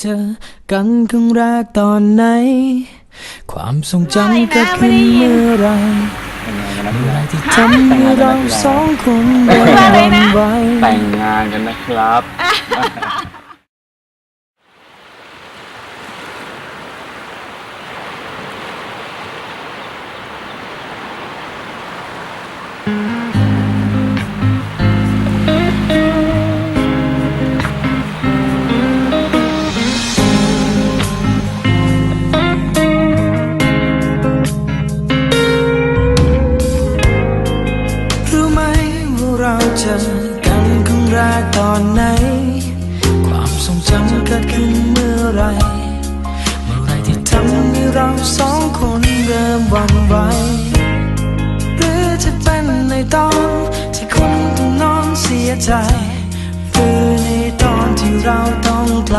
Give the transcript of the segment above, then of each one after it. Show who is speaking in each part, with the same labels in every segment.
Speaker 1: เจอกันครั้งแรกตอนไหน ความทรงจำเกิดขึ้นเมื่อไหรเมื่อไหรที่ทำให้เราสองคนเดินวันไว้
Speaker 2: แต่งงานกันนะครับ
Speaker 1: เจอกันครั้งแรกตอนไหน ความทรงจำเกิดขึ้นเมื่อไร เมื่อไรที่ทำให้เราสองคนเริ่มหวันไหวหรือจะเป็นในตอนที่คุณต้องนอนเสียใจ หรือในตอนที่เราต้องไกล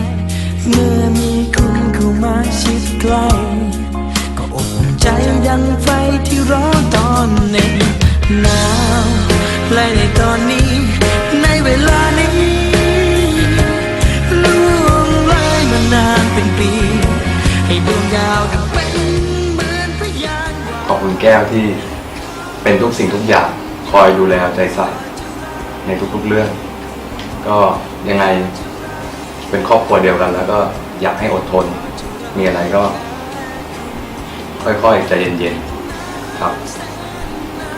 Speaker 1: เมื่อมีคุณเข้ามาชิดใกล้ก็อบใจดังไฟที่ร้อนตอนหน็บหนาวและในตอนนี้ ในเวลานี้ล่วงเลยมานานเป็นปี ให้ดวงดาวนั้นเป็นเหมือนพยาน
Speaker 3: ขอบคุณแก้วที่เป็นทุกสิ่งทุกอย่างคอยดูแลใจใส่ในทุกๆเรื่อง ก็ยังไง เป็นครอบครัวเดียวกัน แล้วก็อยากให้อดทน มีอะไรก็ ค่อยๆใจเย็นๆครับ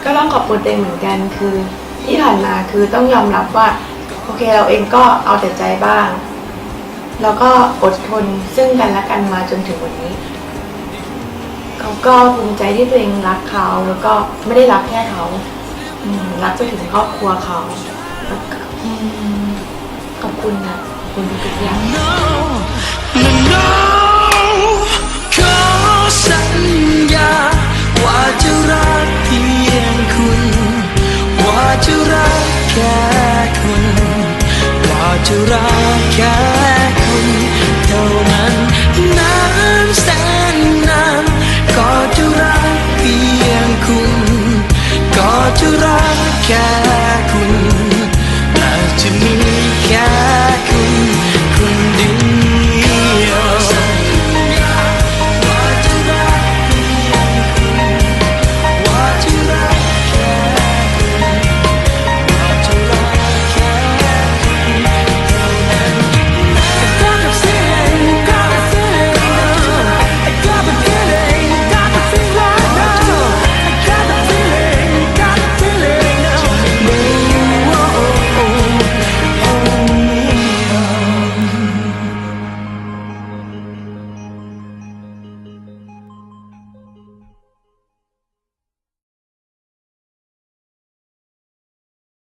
Speaker 4: ก็ต้องขอบคุณตัวเองเหมือนกันคือ ที่ผ่านมาคือต้องยอมรับว่า โอเคเราเองก็เอาแต่ใจบ้าง แล้วก็อดทนซึ่งกันและกันมาจนถึงวันนี้เขาก็ภูมิใจที่ตัวเองรักเขาแล้วก็ไม่ได้รักแค่เขารักไปถึงครอบครัวเขาขอบคุณนะ คุณทุกอย่าง
Speaker 1: ขอสัญญาว่าจะรักเพียงคุณว่าจะรักแค่คุณว่าจะรักแค่คุณเท่านั้นนานแสนนานก็จะรักเพียงคุณ ก็จะรักแค่